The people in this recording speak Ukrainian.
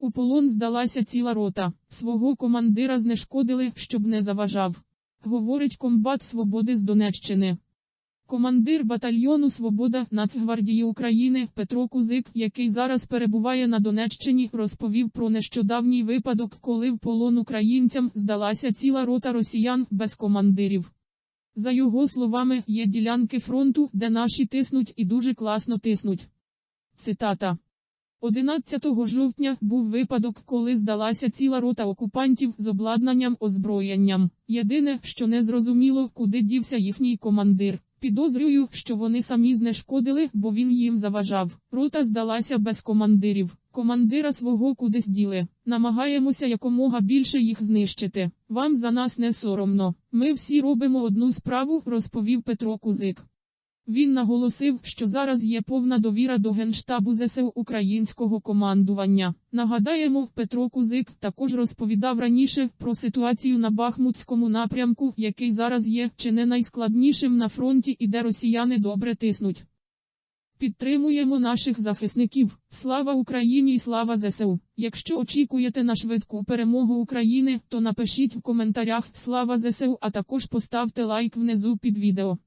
У полон здалася ціла рота. Свого командира знешкодили, щоб не заважав. Говорить комбат Свободи з Донеччини. Командир батальйону Свобода Нацгвардії України Петро Кузик, який зараз перебуває на Донеччині, розповів про нещодавній випадок, коли в полон українцям здалася ціла рота росіян без командирів. За його словами, є ділянки фронту, де наші тиснуть і дуже класно тиснуть. Цитата. 11 жовтня був випадок, коли здалася ціла рота окупантів з обладнанням озброєнням. Єдине, що не зрозуміло, куди дівся їхній командир. Підозрюю, що вони самі знешкодили, бо він їм заважав. Рота здалася без командирів. Командира свого кудись діли. Намагаємося якомога більше їх знищити. Вам за нас не соромно. Ми всі робимо одну справу, розповів Петро Кузик. Він наголосив, що зараз є повна довіра до Генштабу ЗСУ українського командування. Нагадаємо, Петро Кузик також розповідав раніше про ситуацію на Бахмутському напрямку, який зараз є чи не найскладнішим на фронті і де росіяни добре тиснуть. Підтримуємо наших захисників. Слава Україні і слава ЗСУ! Якщо очікуєте на швидку перемогу України, то напишіть в коментарях Слава ЗСУ, а також поставте лайк внизу під відео.